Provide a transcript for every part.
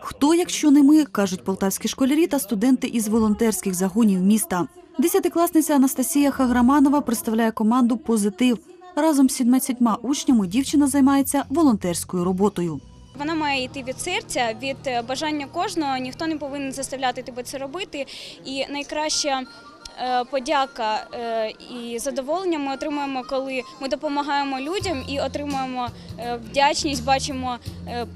Хто, якщо не ми, кажуть полтавські школярі та студенти із волонтерських загонів міста. Десятикласниця Анастасія Хаграманова представляє команду Позитив. Разом з 17 учнями дівчина займається волонтерською роботою. Вона має йти від серця, від е, бажання кожного. Ніхто не повинен заставляти тебе це робити. І найкраща е, подяка е, і задоволення ми отримуємо, коли ми допомагаємо людям і отримуємо вдячність, бачимо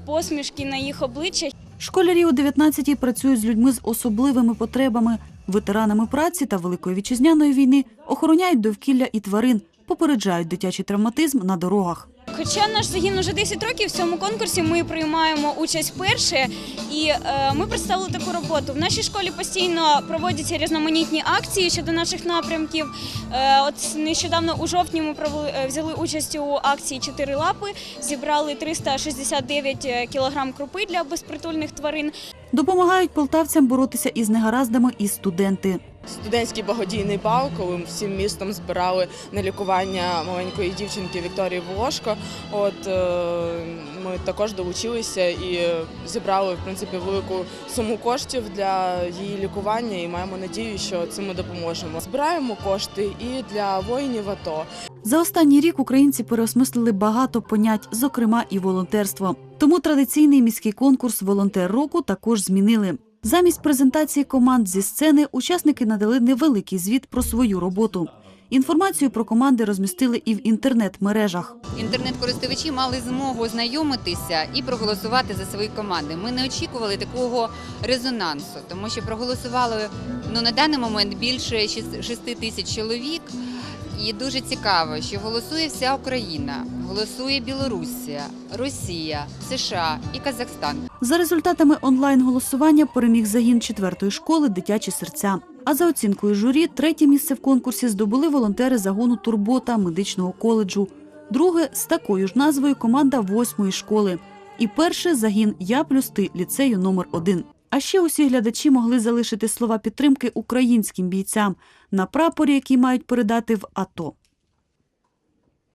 посмішки на їх обличчях. Школярі у 19-й працюють з людьми з особливими потребами, ветеранами праці та Великої вітчизняної війни, охороняють довкілля і тварин, попереджають дитячий травматизм на дорогах. Хоча наш загін уже 10 років в цьому конкурсі ми приймаємо участь вперше, і е, ми представили таку роботу. В нашій школі постійно проводяться різноманітні акції щодо наших напрямків. Е, от нещодавно у жовтні ми провели, е, взяли участь у акції Чотири лапи, зібрали 369 кілограм крупи для безпритульних тварин. Допомагають полтавцям боротися із негараздами і студенти. Студентський благодійний бал, коли ми всім містом збирали на лікування маленької дівчинки Вікторії Волошко. От е, ми також долучилися і зібрали в принципі велику суму коштів для її лікування і маємо надію, що цим ми допоможемо. Збираємо кошти і для воїнів АТО. За останній рік українці переосмислили багато понять, зокрема і волонтерство. Тому традиційний міський конкурс Волонтер року також змінили. Замість презентації команд зі сцени учасники надали невеликий звіт про свою роботу. Інформацію про команди розмістили і в інтернет-мережах. Інтернет-користувачі мали змогу ознайомитися і проголосувати за свої команди. Ми не очікували такого резонансу, тому що проголосували ну на даний момент більше 6 тисяч чоловік. І дуже цікаво, що голосує вся Україна, голосує Білорусія, Росія, США і Казахстан. За результатами онлайн-голосування переміг загін четвертої школи Дитячі серця. А за оцінкою журі, третє місце в конкурсі здобули волонтери загону Турбота медичного коледжу. Друге з такою ж назвою команда восьмої школи. І перше загін Я плюс ти ліцею номер 1 А ще усі глядачі могли залишити слова підтримки українським бійцям на прапорі, які мають передати в АТО.